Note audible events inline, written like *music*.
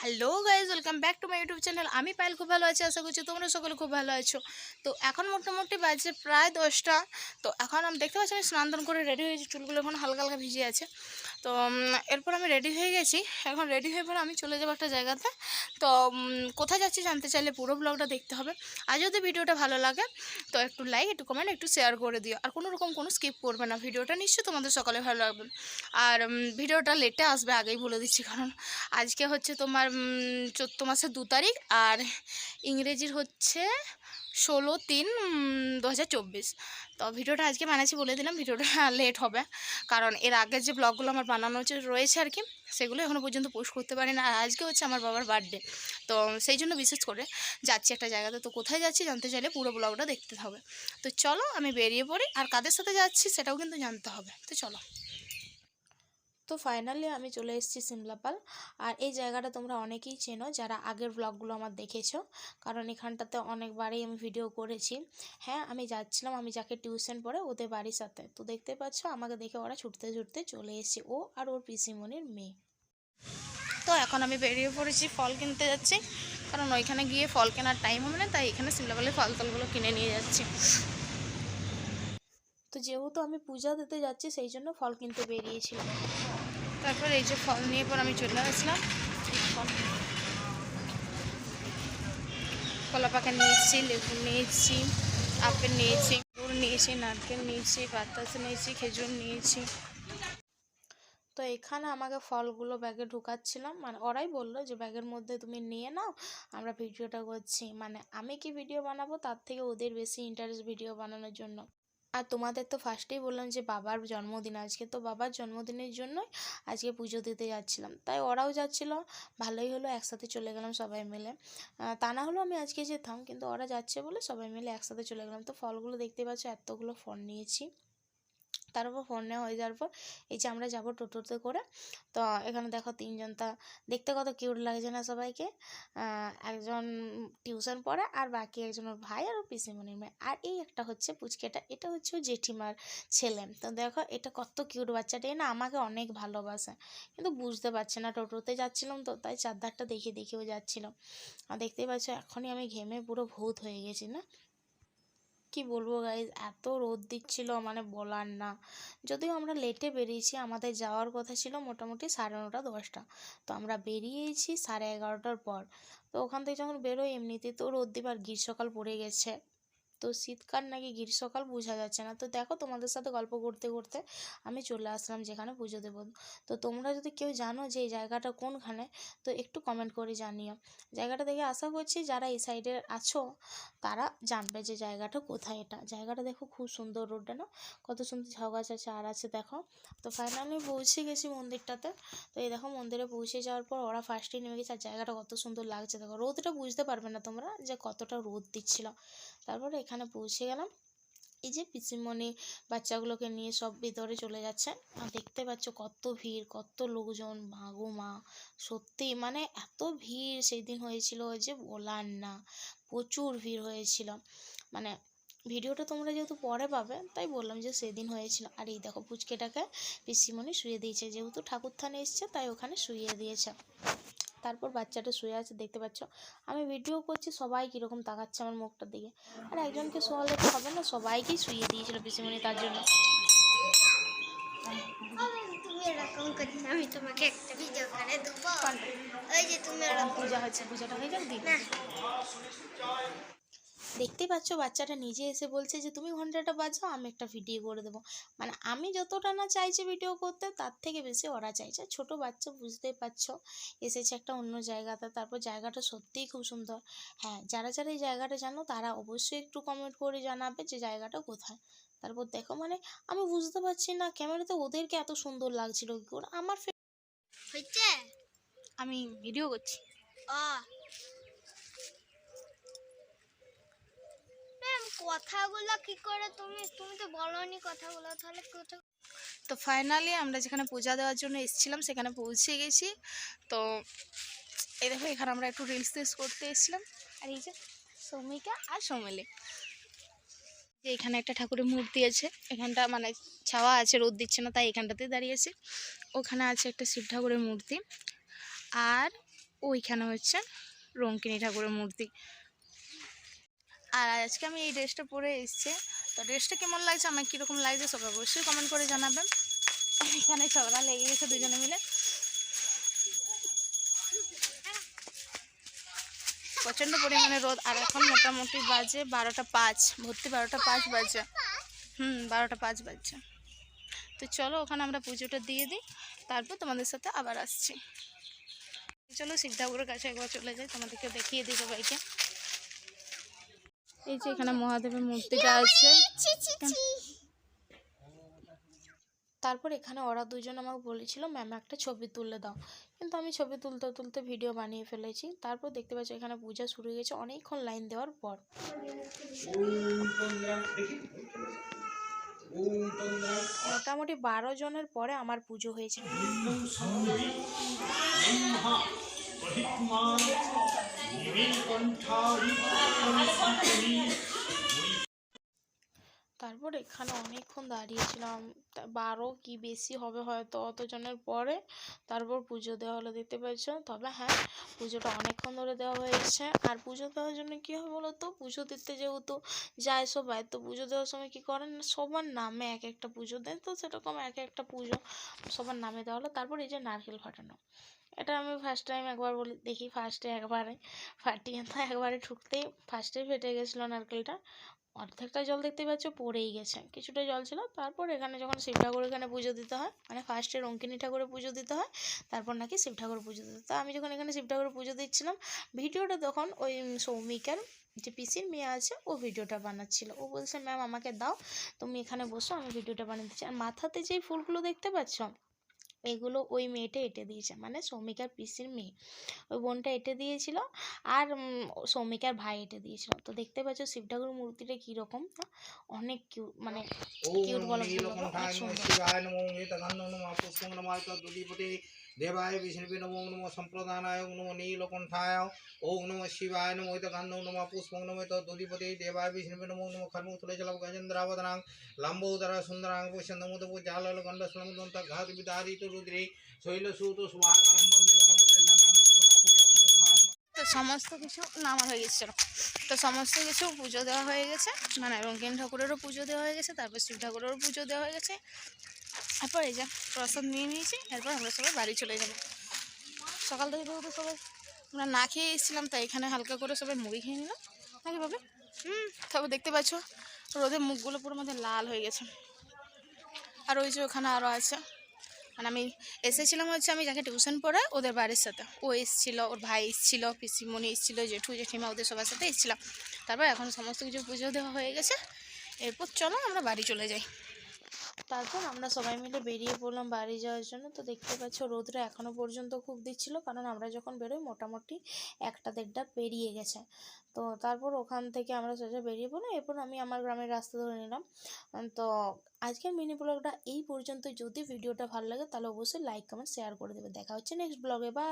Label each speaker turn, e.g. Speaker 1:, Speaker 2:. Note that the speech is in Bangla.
Speaker 1: Hello guys welcome back to my YouTube channel আমি পায়েল খুব ভালো আছি, আশা করছি তোমরা সকলে খুব ভালো আছো। তো এখন মোটামুটি বাজে প্রায় দশটা। তো এখন আমি দেখতে পাচ্ছি আমি স্নান করে রেডি হয়েছি চুলগুলো এখন হালকা হালকা ভিজে আছে। তো এরপর আমি রেডি হয়ে গেছি। এখন রেডি হয়ে পরে আমি চলে যাব একটা জায়গাতে। তো কোথায় যাচ্ছি জানতে চাইলে পুরো ব্লগটা দেখতে হবে। আর যদি ভিডিওটা ভালো লাগে, তো একটু লাইক একটু কমেন্ট একটু শেয়ার করে দিও। আর কোনো রকম কোনো স্কিপ করবে না। ভিডিওটা নিশ্চয়ই তোমাদের সকালে ভালো লাগবে। আর ভিডিওটা লেটে আসবে, আগেই বলে দিচ্ছি। কারণ আজকে হচ্ছে তোমার চোদ্দ মাসের দু তারিখ। আর ইংরেজির হচ্ছে ষোলো তিন দু তো ভিডিওটা আজকে বানাচ্ছি বলে দিলাম। ভিডিওটা *laughs* লেট হবে। কারণ এর আগে যে ব্লগগুলো আমার বানানো রয়েছে আর কি, সেগুলো এখনও পর্যন্ত পোস্ট করতে পারি না আর আজকে হচ্ছে আমার বাবার বার্থডে তো সেই জন্য বিশেষ করে যাচ্ছি একটা জায়গাতে। তো কোথায় যাচ্ছি জানতে চাইলে পুরো ব্লগটা দেখতে হবে। তো চলো আমি বেরিয়ে পড়ি, আর কাদের সাথে যাচ্ছি সেটাও কিন্তু জানতে হবে। তো চলো। তো ফাইনালি আমি চলে এসেছি সিমলাপাল। আর এই জায়গাটা তোমরা অনেকেই চেনো যারা আগের ব্লগগুলো আমার দেখেছ। কারণ এখানটাতে অনেকবারই আমি ভিডিও করেছি। হ্যাঁ আমি যাচ্ছিলাম, আমি যাকে টিউশন পড়ে ওদের বাড়ির সাথে। তো দেখতে পাচ্ছ, আমাকে দেখে ওরা ছুটতে ছুটতে চলে এসেছে ও আর ওর পিসিমণির মেয়ে। তো এখন আমি বেরিয়ে পড়েছি, ফল কিনতে যাচ্ছি। কারণ ওইখানে গিয়ে ফল কেনার টাইম হবে না, তাই এখানে সিমলাপালের ফল তলগুলো কিনে নিয়ে যাচ্ছি। তো যেহেতু আমি পূজা দিতে যাচ্ছি, সেই জন্য ফল কিনতে বেরিয়েছিলাম। তারপর এই যে ফল নিয়ে পর আমি চলে আসলাম। কলা পাকা নিয়েছি, লেবু নিয়েছি, আপেল নিয়েছি, গুড় নিয়েছি, নারকেল নিয়েছি, বাতাস নিয়েছি, খেজুর নিয়েছি। তো এখানে আমাকে ফলগুলো ব্যাগে ঢুকাচ্ছিলাম। মানে ওরাই বলল যে, ব্যাগের মধ্যে তুমি নিয়ে নাও, আমরা ভিডিওটা করছি। মানে আমি কি ভিডিও বানাবো? তার থেকে ওদের বেশি ইন্টারেস্ট ভিডিও বানানোর জন্য। আর তোমাদের তো ফার্স্টেই বললাম যে বাবার জন্মদিন, আজকে তো বাবার জন্মদিনের জন্যই আজকে পুজো দিতে যাচ্ছিলাম। তাই ওরাও যাচ্ছিল, ভালোই হলো, একসাথে চলে গেলাম সবাই মিলে। তা না হলেও আমি আজকে যেতাম, কিন্তু ওরা যাচ্ছে বলে সবাই মিলে একসাথে চলে গেলাম। তো ফলগুলো দেখতে পাচ্ছ, এতগুলো ফল নিয়েছি। তারপর ফোন নেওয়া হয়ে যাওয়ার পর, এই যে আমরা যাব টোটোতে করে, তো এখানে দেখো তিনজন, তা দেখতে কত কিউট লাগছে না সবাইকে? একজন টিউশন পড়ে আর বাকি একজন ওর ভাই আর ওর পিসিমণির মেয়ে। আর এই একটা হচ্ছে পুচকেটা, এটা হচ্ছে জেঠিমার ছেলে। তো দেখো এটা কত কিউট বাচ্চাটা না আমাকে অনেক ভালোবাসে। কিন্তু বুঝতে পারছে না, টোটোতে যাচ্ছিলাম তো, তাই চারধারটা দেখে দেখেও যাচ্ছিল। আর দেখতেই পাচ্ছ এখনই আমি ঘেমে পুরো ভূত হয়ে গেছি, না? কি বলব গাইজ এত রোদ দিচ্ছিল মানে বলার না। যদিও আমরা লেটে বেরিয়েছি, আমাদের যাওয়ার কথা ছিল মোটামুটি সাড়ে নটা, দশটা। তো আমরা বেরিয়েছি সাড়ে এগারোটার পর। তো ওখান থেকে যখন বেরোই এমনিতে তো রোদ দিবার গ্রীষ্মকাল পড়ে গেছে। তো শীতকাল নাকি গ্রীষ্মকাল বোঝা যাচ্ছে না। তো দেখো তোমাদের সাথে গল্প করতে করতে আমি চলে আসলাম যেখানে পুজো দেবো। তো তোমরা যদি কেউ জানো যে এই জায়গাটা কোনখানে, তো একটু কমেন্ট করে জানিও। জায়গাটা দেখে আশা করছি যারা এই সাইডে আছো, তারা জানবে যে জায়গাটা কোথায় এটা। জায়গাটা দেখো খুব সুন্দর রোডটা না? কত সুন্দর ঝাউ গাছ আছে, আর আছে দেখো। তো ফাইনালি পৌঁছে গেছি মন্দিরটাতে। তো এই দেখো মন্দিরে পৌঁছে যাওয়ার পর ওরা ফার্স্টেই নেমে গেছে, আর জায়গাটা কত সুন্দর লাগছে। দেখো রোদটা বুঝতে পারবে না তোমরা যে কতটা রোদ দিচ্ছিল। তারপরে এখানে পৌঁছে গেলাম। এই যে পিসিমণি বাচ্চাগুলোকে নিয়ে সব ভিতরে চলে যাচ্ছে। আর দেখতে পাচ্ছ কত ভিড়, কত লোকজন মাগো মা। সত্যি মানে এত ভিড় সেই দিন হয়েছিল যে বলার না, প্রচুর ভিড় হয়েছিল। মানে ভিডিওটা তোমরা যেহেতু পরে পাবে, তাই বললাম যে সেদিন হয়েছিল। আর এই দেখো পুচকেটাকে পিসিমণি শুয়ে দিয়েছে। যেহেতু ঠাকুর থানে এসছে, তাই ওখানে শুয়ে দিয়েছে। তারপর বাচ্চাটা শুয়ে আছে দেখতে পাচ্ছ? আমি ভিডিও করছি সবাই কীরকম তাকাচ্ছে আমার মুখটার দিকে আর একজনকে শোয়ালে তো হবে না সবাইকেই শুয়ে দিয়েছিল পিসিমণি তার জন্য।
Speaker 2: এরকম করছ আমি তোমাকে একটা ভিডিও করে দেবো। ওই যে তুমি
Speaker 1: পূজা হচ্ছে পূজাটা হয়ে যাবে
Speaker 2: না।
Speaker 1: দেখতেই পাচ্ছ বাচ্চাটা নিজে এসে বলছে যে তুমি ঘন্টাটা বাজাও আমি একটা ভিডিও করে দেবো। মানে আমি যতটা না চাইছি ভিডিও করতে তার থেকে বেশি ওরা চাইছে। ছোট বাচ্চা বুঝতেই পারছ এসেছে একটা অন্য জায়গাতে তারপর জায়গাটা সত্যিই খুব সুন্দর। হ্যাঁ যারা যারা এই জায়গাটা জানো তারা অবশ্যই একটু কমেন্ট করে জানাবে যে জায়গাটা কোথায়? তারপর দেখো মানে আমি বুঝতে পারছি না ক্যামেরাতে ওদেরকে এত সুন্দর লাগছিল কি করে? আমার
Speaker 2: হয়েছে?
Speaker 1: আমি ভিডিও করছি।
Speaker 2: ও কথাগুলো কি করে তুমি তুমি তো বলনি কথাগুলো, তাহলে কথা
Speaker 1: তো ফাইনালি আমরা যেখানে পূজা দেওয়ার জন্য এসেছিলাম, সেখানে পৌঁছে গেছি। তো এই দেখো, এখানে আমরা একটু রিলস টিলস করতে এসেছিলাম। আর এই যে সৌমিকা আর সৌমিলি। যে এখানে একটা ঠাকুরের মূর্তি আছে, এখানটা মানে ছাওয়া আছে, রোদ দিচ্ছে না, তাই এখানটাতে দাঁড়িয়েছি ওখানে আছে একটা শিব ঠাকুরের মূর্তি। আর ওইখানে হচ্ছে রঙ্কিনী ঠাকুরের মূর্তি। আর আজকে আমি এই ড্রেসটা পরে এসেছি। তো ড্রেসটা কেমন লাগছে আমার কীরকম লাগছে সবাই অবশ্যই কমেন্ট করে জানাবেন। এখানে ঝগড়া লেগে গেছে দুজনে মিলে। প্রচণ্ড পরিমাণে রোদ, আর এখন মোটামুটি বাজে বারোটা পাঁচ, ভর্তি বারোটা পাঁচ বাজে। হুম, বারোটা পাঁচ বাজছে। তো চলো ওখানে আমরা পুজোটা দিয়ে দিই, তারপর তোমাদের সাথে আবার আসছি। চলো ঠাকুরের কাছে একবার চলে যাই, তোমাদেরকে দেখিয়ে দিই সবাইকে। এই যে এখানে মহাদেবের মূর্তিটা আছে। তারপর এখানে ওরা দুজন আমাকে বলেছিল ম্যাম একটা ছবি তুলে দাও। কিন্তু আমি ছবি তুলতে তুলতে ভিডিও বানিয়ে ফেলেছি। তারপর দেখতে পাচ্ছি এখানে পূজা শুরু হয়ে গেছে অনেকক্ষণ লাইন দেওয়ার পর। মোটামুটি বারো জনের পরে আমার পুজো হয়েছে। নীলকণ্ঠা তারপর এখানে অনেকক্ষণ দাঁড়িয়েছিলাম। বারো কি বেশি হবে হয়তো অত জনের পরে। তারপর পুজো দেওয়া হলো, দেখতে পাচ্ছ? তবে হ্যাঁ পুজোটা অনেকক্ষণ ধরে দেওয়া হয়েছে। আর পুজো দেওয়ার জন্য কী হয় বলো তো পুজো দিতে যেহেতু যায় সবাই, তো পুজো দেওয়ার সময় কী করেন? সবার নামে এক একটা পুজো দেন। তো সেরকম এক একটা পুজো সবার নামে দেওয়া হলো। তারপর এই যে নারকেল ফাটানো, এটা আমি ফার্স্ট টাইম একবার বলি, দেখি ফার্স্টে একবারে ফাটিয়ে তো একবারে ঠুকতেই ফার্স্টেই ফেটে গেছিল নারকেলটা। অর্ধেকটা জল দেখতে পাচ্ছ পড়েই গেছে। কিছুটা জল ছিল। তারপর এখানে যখন শিব ঠাকুর এখানে পুজো দিতে হয় মানে ফার্স্টে রঙ্কিনী ঠাকুরের পুজো দিতে হয়, তারপর নাকি শিব ঠাকুর পুজো দিতে। তো আমি যখন এখানে শিব ঠাকুর পুজো দিচ্ছিলাম, ভিডিওটা তখন ওই সৌমিকার যে পিসির মেয়ে আছে, ও ভিডিওটা বানাচ্ছিল। ও বলছে, ম্যাম, আমাকে দাও, তুমি এখানে বসো, আমি ভিডিওটা বানিয়ে দিচ্ছি। আর মাথাতে যেই ফুলগুলো দেখতে পাচ্ছ এগুলো ওই মেয়েটা এঁটে দিয়েছে মানে সৌমিকার পিসির মেয়ে। ওই বোনটা এঁটে দিয়েছিল আর উম, সৌমিকার ভাই এঁটে দিয়েছিল। তো দেখতে পাচ্ছ শিব ঠাকুর মূর্তিটা কীরকম অনেক কিউট মানে কিউট বলো অনেক সুন্দর।
Speaker 3: দেবায় বিষ্ণুবে নমো নমঃ সম্প্রদানায় নমো নীলকণ্ঠায় ওং নমঃ শিবায় নমো এতগন্ধ নমঃ পুষ্পং নমঃ তদ্দুদীপতে দেবায় বিষ্ণুবে নমো নমঃ খর্মুতলে জলব গজেন্দ্রাবদনাং লম্বোদরা সুন্দরাং পুষ্যন্দমুদপু জালল গণ্ড শ্লমদন্ত ঘাত বিদারিত রুদ্রে শৈলসূত সুভাগরম বন্দে গণপতে নানা দেবতা
Speaker 1: তো সমস্ত কিছু নামা হয়ে গেছে, চলো। তো সমস্ত কিছু পুজো দেওয়া হয়ে গেছে মানে রঙ্কিন ঠাকুরেরও পুজো দেওয়া হয়ে গেছে, তারপর শিব ঠাকুরেরও পুজো দেওয়া হয়ে গেছে। তারপর এই যে প্রসাদ নিয়ে নিয়েছি, এরপর আমরা সবাই বাড়ি চলে যাব। সকাল থেকে যেহেতু সবাই আমরা না খেয়ে এসেছিলাম, তাই এখানে হালকা করে সবাই মুড়ি খেয়ে নিলাম। নাকি ভাবে? হুম, তারপর দেখতে পাচ্ছ রোদে মুখগুলো পুরো মধ্যে লাল হয়ে গেছে। আর ওই যে ওখানে আরও আছে মানে আমি এসেছিলাম হচ্ছে আমি যাকে টিউশন পড়াই ওদের বাড়ির সাথে। ও এসেছিল, ওর ভাই এসেছিল, পিসিমণি এসেছিল, জেঠু, জেঠিমা ওদের সবার সাথে এসেছিলাম। তারপর এখন সমস্ত কিছু পুজো দেওয়া হয়ে গেছে। এরপর চলো আমরা বাড়ি চলে যাই। তারপর আমরা সবাই মিলে বেরিয়ে পড়লাম বাড়ি যাওয়ার জন্য। তো দেখতে পাচ্ছ রোদটা এখনও পর্যন্ত খুব দিচ্ছিল, কারণ আমরা যখন বেরোই মোটামুটি একটা দেড়টা পেরিয়ে গেছে। তো তারপর ওখান থেকে আমরা সোজা বেরিয়ে পড়লাম, এরপর আমি আমার গ্রামের রাস্তা ধরে নিলাম। তো আজকের মিনি ব্লগটা এই পর্যন্ত যদি ভিডিওটা ভালো লাগে তাহলে অবশ্যই লাইক কমেন্ট শেয়ার করে দেবে। দেখা হচ্ছে নেক্সট ব্লগে বা